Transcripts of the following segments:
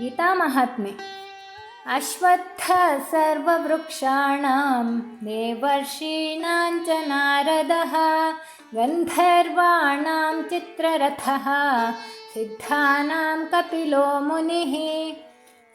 ಗೀತಾಮಹಾತ್ಮೆ ಅಶ್ವತ್ಥ ಸರ್ವವೃಕ್ಷಾಣಾಂ ದೇವರ್ಷೀಣಾಂ ನಾರದ ಚಿತ್ರರಥ ಚಿತ್ರರಥಃ ಸಿದ್ಧಾನಾಂ ಕಪಿಲೋ ಮುನಿಃ.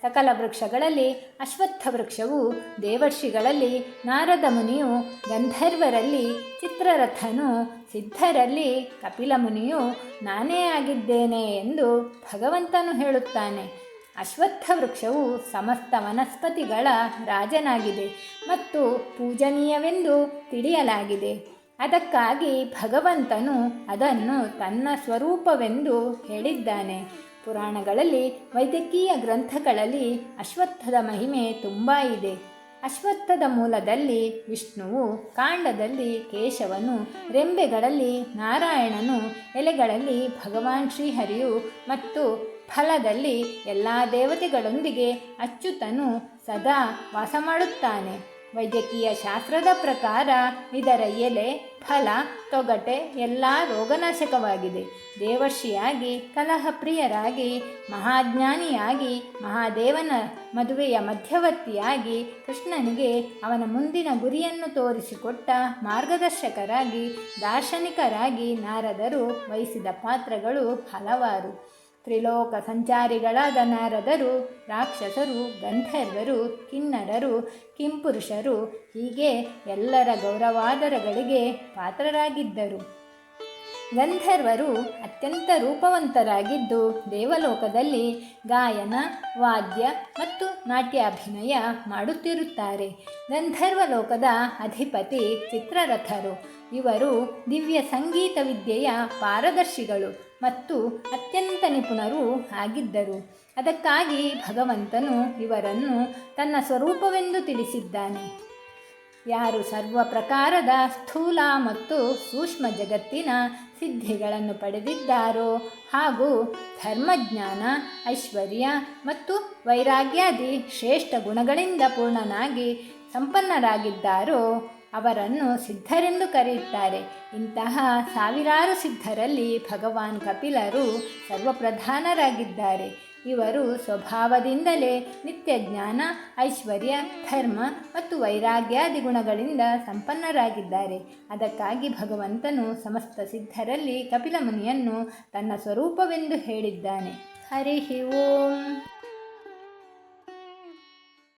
ಸಕಲ ವೃಕ್ಷಗಳಲ್ಲಿ ಅಶ್ವತ್ಥ ವೃಕ್ಷವು ದೇವರ್ಷಿಗಳಲ್ಲಿ ನಾರದ ಮುನಿಯು ಗಂಧರ್ವರಲ್ಲಿ ಚಿತ್ರರಥನು ಸಿದ್ಧರಲ್ಲಿ ಕಪಿಲ ಮುನಿಯು ನಾನೇ ಆಗಿದ್ದೇನೆ ಎಂದು ಭಗವಂತನು ಹೇಳುತ್ತಾನೆ. ಅಶ್ವತ್ಥ ವೃಕ್ಷವು ಸಮಸ್ತ ವನಸ್ಪತಿಗಳ ರಾಜನಾಗಿದೆ ಮತ್ತು ಪೂಜನೀಯವೆಂದು ತಿಳಿಯಲಾಗಿದೆ. ಅದಕ್ಕಾಗಿ ಭಗವಂತನು ಅದನ್ನು ತನ್ನ ಸ್ವರೂಪವೆಂದು ಹೇಳಿದ್ದಾನೆ. ಪುರಾಣಗಳಲ್ಲಿ ವೈದ್ಯಕೀಯ ಗ್ರಂಥಗಳಲ್ಲಿ ಅಶ್ವತ್ಥದ ಮಹಿಮೆ ತುಂಬ ಇದೆ. ಅಶ್ವತ್ಥದ ಮೂಲದಲ್ಲಿ ವಿಷ್ಣುವು, ಕಾಂಡದಲ್ಲಿ ಕೇಶವನು, ರೆಂಬೆಗಳಲ್ಲಿ ನಾರಾಯಣನು, ಎಲೆಗಳಲ್ಲಿ ಭಗವಾನ್ ಶ್ರೀಹರಿಯು ಮತ್ತು ಫಲದಲ್ಲಿ ಎಲ್ಲ ದೇವತೆಗಳೊಂದಿಗೆ ಅಚ್ಯುತನು ಸದಾ ವಾಸ ಮಾಡುತ್ತಾನೆ ವೈದ್ಯಕೀಯ ಶಾಸ್ತ್ರದ ಪ್ರಕಾರ ಇದರ ಎಲೆ, ಫಲ, ತೊಗಟೆ ಎಲ್ಲ ರೋಗನಾಶಕವಾಗಿದೆ. ದೇವರ್ಷಿಯಾಗಿ, ಕಲಹಪ್ರಿಯರಾಗಿ, ಮಹಾಜ್ಞಾನಿಯಾಗಿ, ಮಹಾದೇವನ ಮದುವೆಯ ಮಧ್ಯವರ್ತಿಯಾಗಿ ಕೃಷ್ಣನಿಗೆ ಅವನ ಮುಂದಿನ ಗುರಿಯನ್ನು ತೋರಿಸಿಕೊಟ್ಟ ಮಾರ್ಗದರ್ಶಕರಾಗಿ, ದಾರ್ಶನಿಕರಾಗಿ ನಾರದರು ವಹಿಸಿದ ಪಾತ್ರಗಳು ಹಲವಾರು. ತ್ರಿಲೋಕ ಸಂಚಾರಿಗಳಾದ ನಾರದರು ರಾಕ್ಷಸರು ಗಂಧರ್ವರು ಕಿನ್ನರರು ಕಿಂಪುರುಷರು ಹೀಗೆ ಎಲ್ಲರ ಗೌರವಾದರಗಳಿಗೆ ಪಾತ್ರರಾಗಿದ್ದರು. ಗಂಧರ್ವರು ಅತ್ಯಂತ ರೂಪವಂತರಾಗಿದ್ದು ದೇವಲೋಕದಲ್ಲಿ ಗಾಯನ, ವಾದ್ಯ ಮತ್ತು ನಾಟ್ಯಾಭಿನಯ ಮಾಡುತ್ತಿರುತ್ತಾರೆ. ಗಂಧರ್ವ ಲೋಕದ ಅಧಿಪತಿ ಚಿತ್ರರಥರು. ಇವರು ದಿವ್ಯ ಸಂಗೀತ ವಿದ್ಯೆಯ ಪಾರದರ್ಶಿಗಳು ಮತ್ತು ಅತ್ಯಂತ ನಿಪುಣರು ಆಗಿದ್ದರು. ಅದಕ್ಕಾಗಿ ಭಗವಂತನು ಇವರನ್ನು ತನ್ನ ಸ್ವರೂಪವೆಂದು ತಿಳಿಸಿದ್ದಾನೆ. ಯಾರು ಸರ್ವ ಪ್ರಕಾರದ ಸ್ಥೂಲ ಮತ್ತು ಸೂಕ್ಷ್ಮ ಜಗತ್ತಿನ ಸಿದ್ಧಿಗಳನ್ನು ಪಡೆದಿದ್ದಾರೋ ಹಾಗೂ ಧರ್ಮಜ್ಞಾನ, ಐಶ್ವರ್ಯ ಮತ್ತು ವೈರಾಗ್ಯಾದಿ ಶ್ರೇಷ್ಠ ಗುಣಗಳಿಂದ ಪೂರ್ಣನಾಗಿ ಸಂಪನ್ನರಾಗಿದ್ದಾರೋ ಅವರನ್ನು ಸಿದ್ಧರೆಂದು ಕರೆಯುತ್ತಾರೆ. ಇಂತಹ ಸಾವಿರಾರು ಸಿದ್ಧರಲ್ಲಿ ಭಗವಾನ್ ಕಪಿಲರು ಸರ್ವಪ್ರಧಾನರಾಗಿದ್ದಾರೆ. ಇವರು ಸ್ವಭಾವದಿಂದಲೇ ನಿತ್ಯ ಜ್ಞಾನ, ಐಶ್ವರ್ಯ, ಧರ್ಮ ಮತ್ತು ವೈರಾಗ್ಯಾದಿ ಗುಣಗಳಿಂದ ಸಂಪನ್ನರಾಗಿದ್ದಾರೆ. ಅದಕ್ಕಾಗಿ ಭಗವಂತನು ಸಮಸ್ತ ಸಿದ್ಧರಲ್ಲಿ ಕಪಿಲ ಮುನಿಯನ್ನು ತನ್ನ ಸ್ವರೂಪವೆಂದು ಹೇಳಿದ್ದಾನೆ. ಹರಿ ಓಂ.